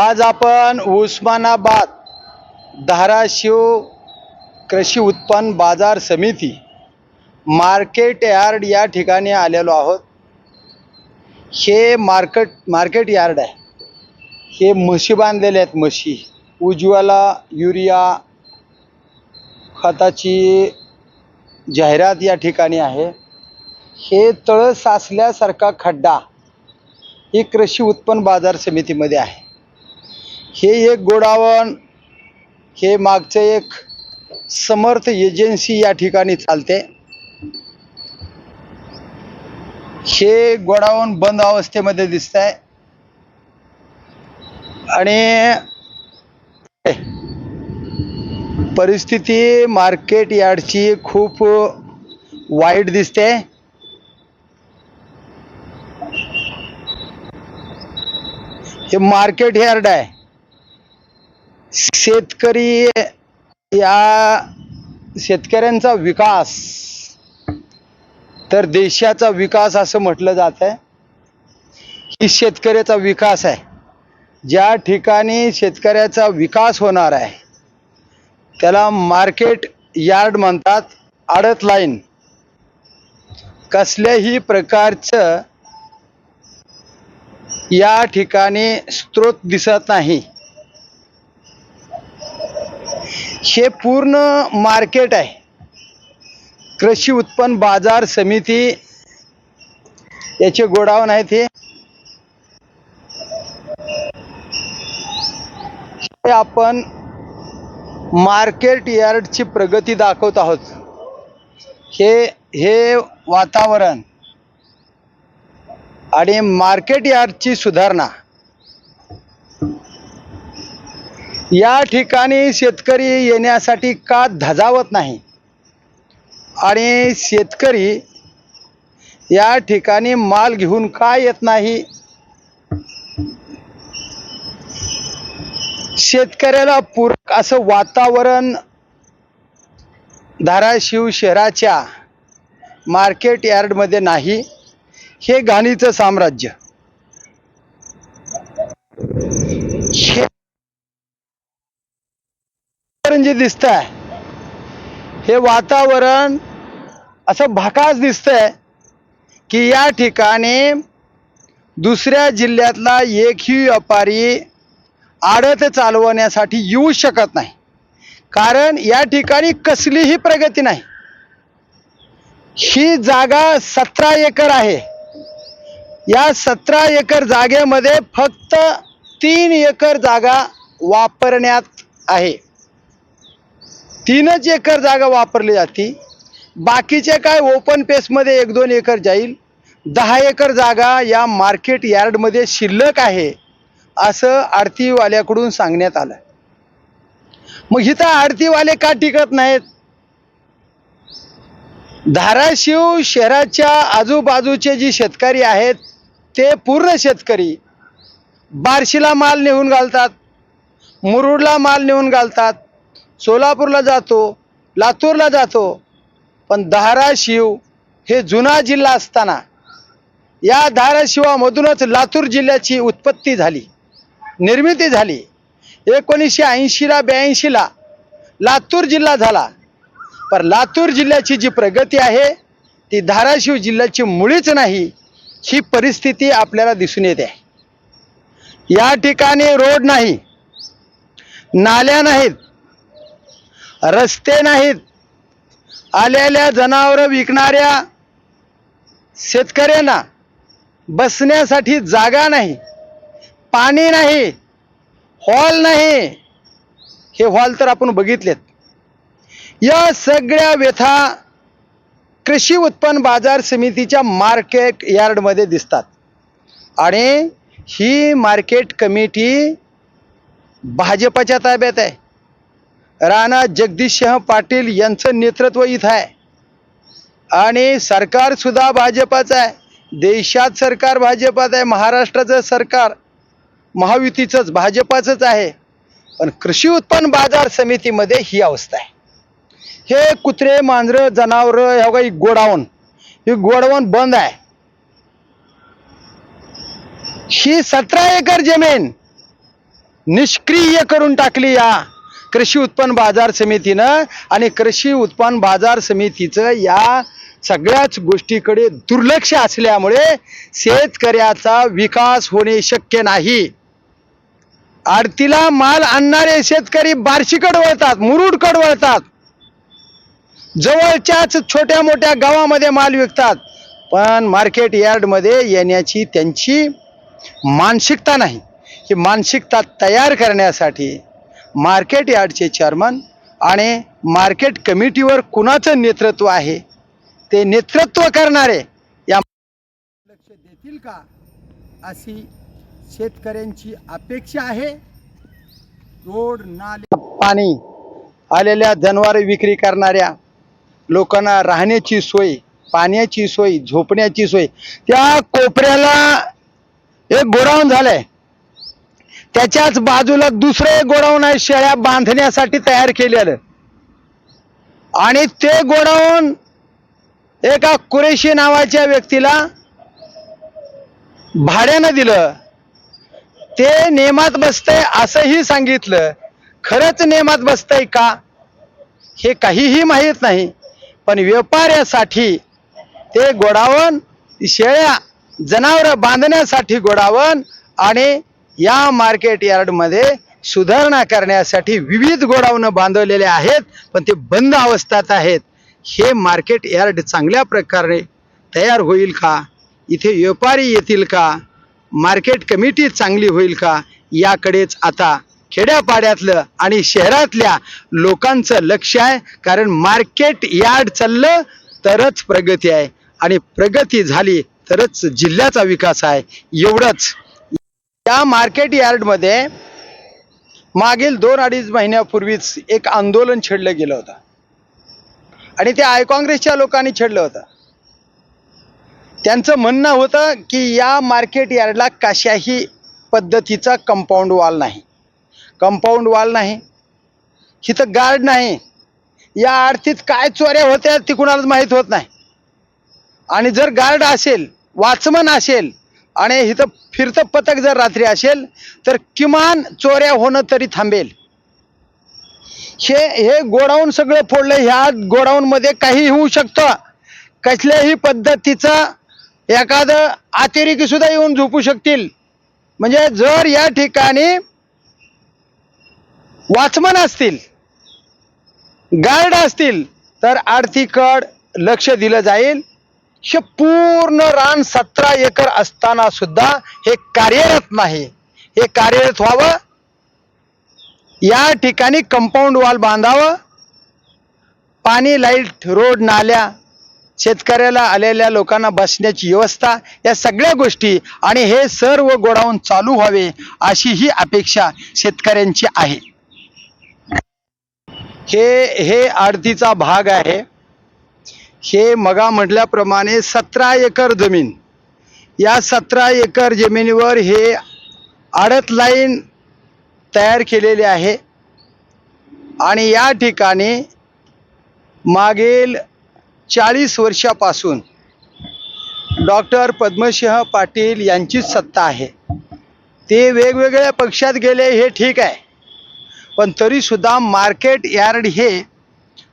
आज आपण उस्मानाबाद धाराशिव कृषी उत्पन्न बाजार समिती मार्केट यार्ड या ठिकाणी आलेलो आहोत. हे मार्केट मार्केट यार्ड आहे. हे म्हशी बांधलेले आहेत म्हशी. उज्ज्वला युरिया खताची जाहिरात या ठिकाणी आहे. हे तळ साचल्यासारखा खड्डा ही कृषी उत्पन्न बाजार समितीमध्ये आहे. हे एक गोडावण हे मागचं एक समर्थ एजन्सी या ठिकाणी चालते. हे गोडावण बंद अवस्थेमध्ये दिसत आहे आणि परिस्थिती मार्केट यार्डची खूप वाईट दिसते. हे मार्केट यार्ड आहे. शेतकरी या शेतकऱ्यांचा विकास तर देशाचा विकास असं म्हटलं जात आहे. ही शेतकऱ्याचा विकास आहे. ज्या ठिकाणी शेतकऱ्याचा विकास होणार आहे त्याला मार्केट यार्ड म्हणतात आडत लाईन. कसल्याही प्रकारचं या ठिकाणी स्त्रोत दिसत नाही. हे पूर्ण मार्केट आहे. कृषी उत्पन्न बाजार समिती याचे गोडाऊन आहेत हे हे आपण मार्केट यार्डची प्रगती दाखवत आहोत. हे हे वातावरण आणि मार्केट यार्डची सुधारणा या ठिकाणी शेतकरी येण्यासाठी का धजावत नाही? आणि शेतकरी या ठिकाणी माल घेऊन का येत नाही? शेतकऱ्याला पूरक असं वातावरण धाराशिव शहराच्या मार्केट यार्डमध्ये नाही. हे घाणीचं साम्राज्य. हे वातावरण जे दिसत आहे हे वातावरण असं भाकास दिसतंय की या ठिकाणी दुसऱ्या जिल्ह्यातला एकही व्यापारी आडत चालवण्यासाठी येऊ शकत नाही. कारण या ठिकाणी कसलीही प्रगती नाही. ही जागा सतरा एकर आहे. या सतरा एकर जागेमध्ये फक्त तीन एकर जागा वापरण्यात आहे. तीनच एकर जागा वापरली जाते. बाकीचे काय ओपन पेसमध्ये एक दोन एकर जाईल. दहा एकर जागा या मार्केट यार्डमध्ये शिल्लक आहे असं आरतीवाल्याकडून सांगण्यात आलं. मग इथं आरतीवाले का टिकत नाहीत? धाराशिव शहराच्या आजूबाजूचे जे शेतकरी आहेत ते पूर्ण शेतकरी. बार्शीला माल नेऊन घालतात मुरुडला माल नेऊन घालतात सोलापूरला जातो लातूरला जातो पण धाराशिव हे जुना जिल्हा असताना या धाराशिवामधूनच लातूर जिल्ह्याची उत्पत्ती झाली निर्मिती झाली. एकोणीसशे ऐंशीला ब्याऐंशीला लातूर जिल्हा झाला. पर लातूर जिल्ह्याची जी प्रगती आहे ती धाराशिव जिल्ह्याची मुळीच नाही ही परिस्थिती आपल्याला दिसून येते. या ठिकाणी रोड नाही नाल्या नाहीत रस्ते नाहीत. आलेल्या जनावरं विकणाऱ्या शेतकऱ्यांना बसण्यासाठी जागा नाही पाणी नाही हॉल नाही. हे हॉल तर आपण बघितलेत. या सगळ्या व्यथा कृषी उत्पन्न बाजार समितीच्या मार्केट यार्डमध्ये दिसतात. आणि ही मार्केट कमिटी भाजपाच्या ताब्यात आहे. राणा जगदीशसिंह पाटील यांचं नेतृत्व इथं आहे. आणि सरकारसुद्धा भाजपाचं आहे. देशात सरकार भाजपाचं आहे महाराष्ट्राचं सरकार महायुतीचंच भाजपाचंच आहे. पण कृषी उत्पन्न बाजार समितीमध्ये ही अवस्था आहे. हे कुत्रे मांजरं जनावरं ह्या काही गोडाऊन ही गोडाऊन बंद आहे. ही सतरा एकर जमीन निष्क्रिय करून टाकली या. कृषी उत्पन्न बाजार समितीनं आणि कृषी उत्पन्न बाजार समितीचं या सगळ्याच गोष्टीकडे दुर्लक्ष असल्यामुळे शेतकऱ्याचा विकास होणे शक्य नाही. आरतीला माल आणणारे शेतकरी बार्शीकड वळतात मुरुडकड वळतात. जवळच्याच छोट्या मोठ्या गावामध्ये माल विकतात पण मार्केट यार्डमध्ये येण्याची त्यांची मानसिकता नाही. ही मानसिकता तयार करण्यासाठी मार्केट यार्डचे चेअरमन आणि मार्केट कमिटीवर कुणाचं नेतृत्व आहे? ते नेतृत्व करणारे या लक्ष देतील का? अशी शेतकऱ्यांची अपेक्षा आहे. रोड नाले पाणी आलेल्या जनावर विक्री करणाऱ्या लोकांना राहण्याची सोय पाण्याची सोय झोपण्याची सोय. त्या कोपऱ्याला एक गोडाऊन झालंय. त्याच्याच बाजूला दुसरं गोडाऊन आहे शेळ्या बांधण्यासाठी तयार केलेलं. आणि ते गोडाऊन एका कुरेशी नावाच्या व्यक्तीला भाड्यानं दिलं. ते नेमात बसतंय असंही सांगितलं. खरंच नेमात बसतंय का? हे काहीही माहीत नाही. पण व्यापाऱ्यासाठी ते गोडावण शेळ्या जनावरं बांधण्यासाठी गोडावण आणि या मार्केट यार्डमध्ये सुधारणा करण्यासाठी विविध गोडावणं बांधवलेले आहेत पण ते बंद अवस्थेत आहेत. हे मार्केट यार्ड चांगल्या प्रकारे तयार होईल का? इथे व्यापारी येतील का? मार्केट कमिटी चांगली होईल का? याकडेच आता खेड्यापाड्यातलं आणि शहरातल्या लोकांचं लक्ष आहे कारण मार्केट यार्ड चाललं तरच प्रगती आहे. आणि प्रगती झाली तरच जिल्ह्याचा विकास आहे. एवढंच. त्या मार्केट यार्डमध्ये मागील दोन अडीच महिन्यापूर्वीच एक आंदोलन छेडलं गेलं होतं. आणि ते आय काँग्रेसच्या लोकांनी छेडलं होतं. त्यांचं म्हणणं होतं की या मार्केट यार्डला कशाही पद्धतीचा कंपाऊंड वॉल नाही. कंपाऊंड वॉल नाही. इथं गार्ड नाही. या आरतीत काय चोऱ्या होत्या ती कुणालाच माहीत होत नाही. आणि जर गार्ड असेल वाचमन असेल आणि इथं फिरतं पथक जर रात्री असेल तर किमान चोऱ्या होणं तरी थांबेल. हे हे गोडाऊन सगळं फोडलं ह्या गोडाऊनमध्ये काही होऊ शकतं. कसल्याही पद्धतीचं एखादं अतिरेकी सुद्धा येऊन झोपू शकतील. म्हणजे जर या ठिकाणी वाचमन असतील गार्ड असतील तर आर्थिकड लक्ष दिलं जाईल. हे पूर्ण रान सतरा एकर असताना सुद्धा हे कार्यरत नाही. हे कार्यरत व्हावं. या ठिकाणी कंपाऊंड वॉल बांधावं. पाणी लाइट रोड नाल्या शेतकऱ्याला आलेल्या लोकांना बसण्याची व्यवस्था या सगळ्या गोष्टी आणि हे सर्व गोडाऊन चालू व्हावे अशी ही अपेक्षा शेतकऱ्यांची आहे. हे हे आरतीचा भाग आहे. हे मगा म्हटल्याप्रमाणे सतरा एकर जमीन. या सतरा एकर जमिनीवर हे आडत लाईन तयार केलेली आहे. आणि या ठिकाणी मागील चाळीस वर्षापासून डॉक्टर पद्मसिंह पाटील यांचीच सत्ता आहे. ते वेगवेगळ्या पक्षात गेले हे ठीक आहे. पण तरीसुद्धा मार्केट यार्ड हे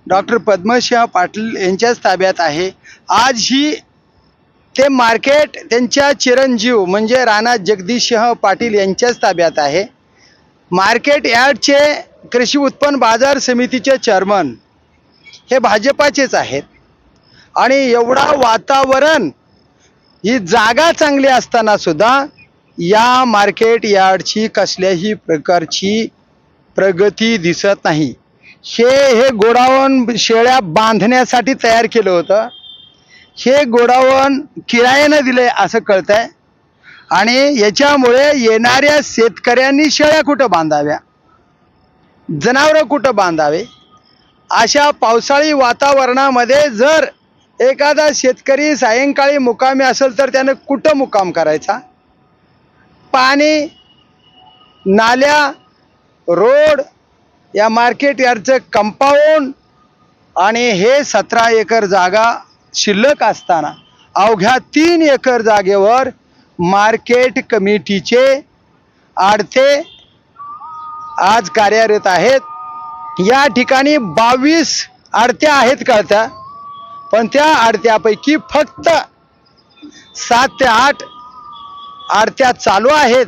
डॉक्टर पद्मसिंह पाटील यांच्याच ताब्यात आहे. आज ही ते मार्केट त्यांच्या चिरंजीव म्हणजे राणा जगदीशसिंह पाटील यांच्याच ताब्यात आहे. मार्केट यार्डचे कृषी उत्पन्न बाजार समितीचे चेअरमन हे भाजपाचेच आहेत. आणि एवढा वातावरण ही जागा चांगली असताना सुद्धा या मार्केट यार्डची कसल्याही प्रकारची प्रगती दिसत नाही. हे हे गोडाऊन शेळ्या बांधण्यासाठी तयार केलं होतं. हे गोडाऊन किरायानं दिलंय असं कळतंय. आणि याच्यामुळे येणाऱ्या शेतकऱ्यांनी शेळ्या कुठं बांधाव्या? जनावरं कुठं बांधावे? अशा पावसाळी वातावरणामध्ये जर एखादा शेतकरी सायंकाळी मुकामी असेल तर त्यानं कुठं मुकाम करायचा? पाणी नाल्या रोड या मार्केट यार्डचं कंपाऊंड आणि हे सतरा एकर जागा शिल्लक असताना अवघ्या तीन एकर जागेवर मार्केट कमिटीचे आडते आज कार्यरत आहेत. या ठिकाणी बावीस आडत्या आहेत कळत्या पण त्या आडत्यापैकी फक्त सात ते आठ आडत्या चालू आहेत.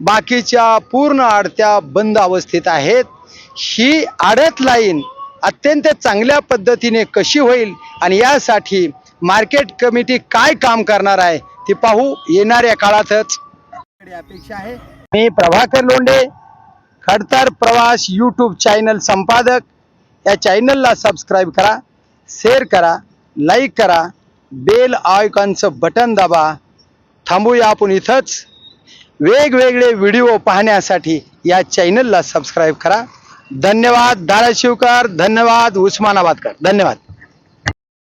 बाकीच्या पूर्ण आडत्या बंद अवस्थेत आहेत. ही आडत लाईन अत्यंत चांगल्या पद्धतीने कशी होईल आणि यासाठी मार्केट कमिटी काय काम करणार आहे ते पाहू येणाऱ्या काळातच. अपेक्षा आहे. मी प्रभाकर लोंढे खडतर प्रवास यूट्यूब चॅनल संपादक. या चॅनलला सबस्क्राईब करा शेअर करा लाईक करा बेल आयकॉनचं बटन दाबा. थांबूया आपण इथंच. वेगवेगळे व्हिडिओ पाहण्यासाठी या चॅनलला सबस्क्राईब करा. धन्यवाद धाराशिवकर धन्यवाद उस्मानाबादकर धन्यवाद.